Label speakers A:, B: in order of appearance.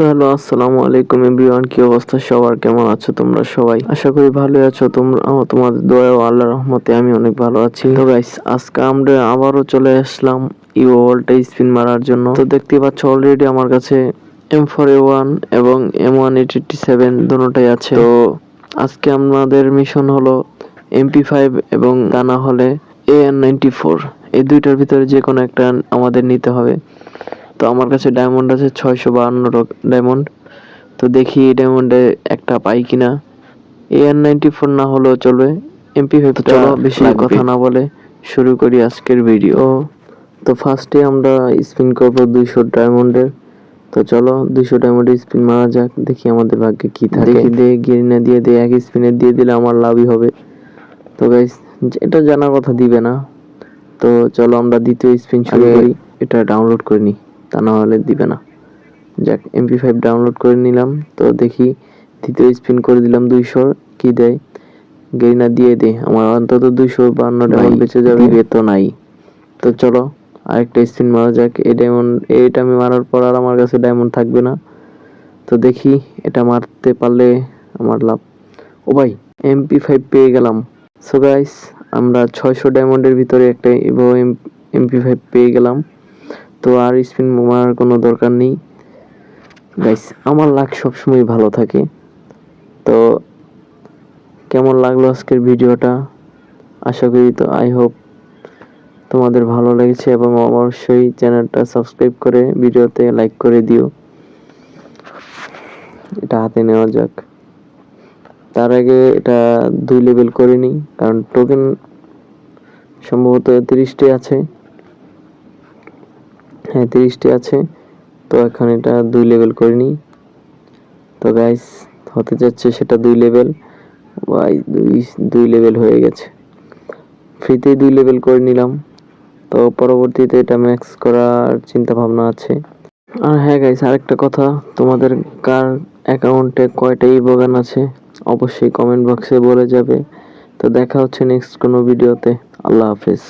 A: তো হ্যালো, আসসালামু আলাইকুম এভরিওয়ান, কি অবস্থা? সবার কেমন আছো তোমরা সবাই? আশা করি ভালো আছো তোমরা তোমাদের দোয়া ও আল্লাহর রহমতে আমি অনেক ভালো আছি। তো গাইস আজকে আমরা আবারও চলে আসলাম ই ওয়ার্ল্ডটা স্পিন মারার জন্য। তো দেখতে পাচ্ছ অলরেডি আমার কাছে এম ফোর এ ওয়ান এবং এম ওয়ান এইট সেভেন দুটোটাই আছে। তো আজকে আমাদের মিশন হলো এমপি ফাইভ এবং তা না হলে এ নাইনটি ফোর এই দুইটার ভিতরে যে কোনো একটা আমাদের নিতে হবে। তো আমার কাছে ডায়মন্ড আছে ছয়শো বাহান্ন ডায়মন্ড তো দেখি এই ডায়মন্ডে একটা পাই কিনা। এআর নাইনটি ফোর না হলেও চলবে। এমপি ফাইভ চলো বেশি। কথা না বলে শুরু করি আজকের ভিডিও তো ফার্স্টে আমরা স্পিন করব দুইশো ডায়মন্ডের তো চলো দুইশো ডায়মন্ডের স্পিন মারা যাক দেখি আমাদের ভাগ্যে কি থাকে। দেখি দে গিরিনা দিয়ে দে এক স্পিনে দিয়ে দিলে আমার লাভই হবে। তো গাইস এটা জানার কথা দিবে না। তো চলো আমরা দ্বিতীয় স্পিন শুরু করি এটা ডাউনলোড করে নিই। তা না হলে দিবে না। যাক এমপি ফাইভ ডাউনলোড করে নিলাম তো দেখি দ্বিতীয় স্পিন করে দিলাম দুইশোর কি দেয়? গেরিনা দিয়ে দে আমার অন্তত দুইশো বান্ন ডায়মন্ড বেঁচে যাবে। তো নাই। তো চলো আরেকটা স্পিন মারা যাক এই ডায়মন্ড এইটা আমি মারার পর আর আমার কাছে ডায়মন্ড থাকবে না। তো দেখি এটা মারতে পারলে আমার লাভ। ও ভাই এমপি ফাইভ পেয়ে গেলাম। সো গাইস আমরা ছয়শো ডায়মন্ডের ভিতরে একটা এমপি ফাইভ পেয়ে গেলাম। তো আর স্পিন মারার কোনো দরকার নেই। গাইস আমার লাক সবসময় ভালো থাকে। তো কেমন লাগল আজকের ভিডিওটা? আশা করি তো আই হোপ তোমাদের ভালো লেগেছে এবং অবশ্যই চ্যানেলটা সাবস্ক্রাইব করে ভিডিওতে লাইক করে দিও। এটা হাতে নেওয়া যাক। তার আগে এটা দুই লেভেল করে নিই, কারণ টোকেন সম্ভবত তিরিশটি আছে। হ্যাঁ তিরিশটি আছে। তো এখন এটা দুই লেভেল করে নিই। তো গাইস হতে যাচ্ছে সেটা দুই লেভেল ওয়াই, দুই দুই লেভেল হয়ে গেছে। ফ্রিতেই দুই লেভেল করে নিলাম। তো পরবর্তীতে এটা ম্যাক্স করার চিন্তা ভাবনা আছে। আর হ্যাঁ গাইস আরেকটা কথা, তোমাদের কার অ্যাকাউন্টে কয়টা ই আছে, অবশ্যই কমেন্ট বক্সে বলে যাবে। তো দেখা হচ্ছে নেক্সট কোনো ভিডিওতে আল্লাহ হাফেজ।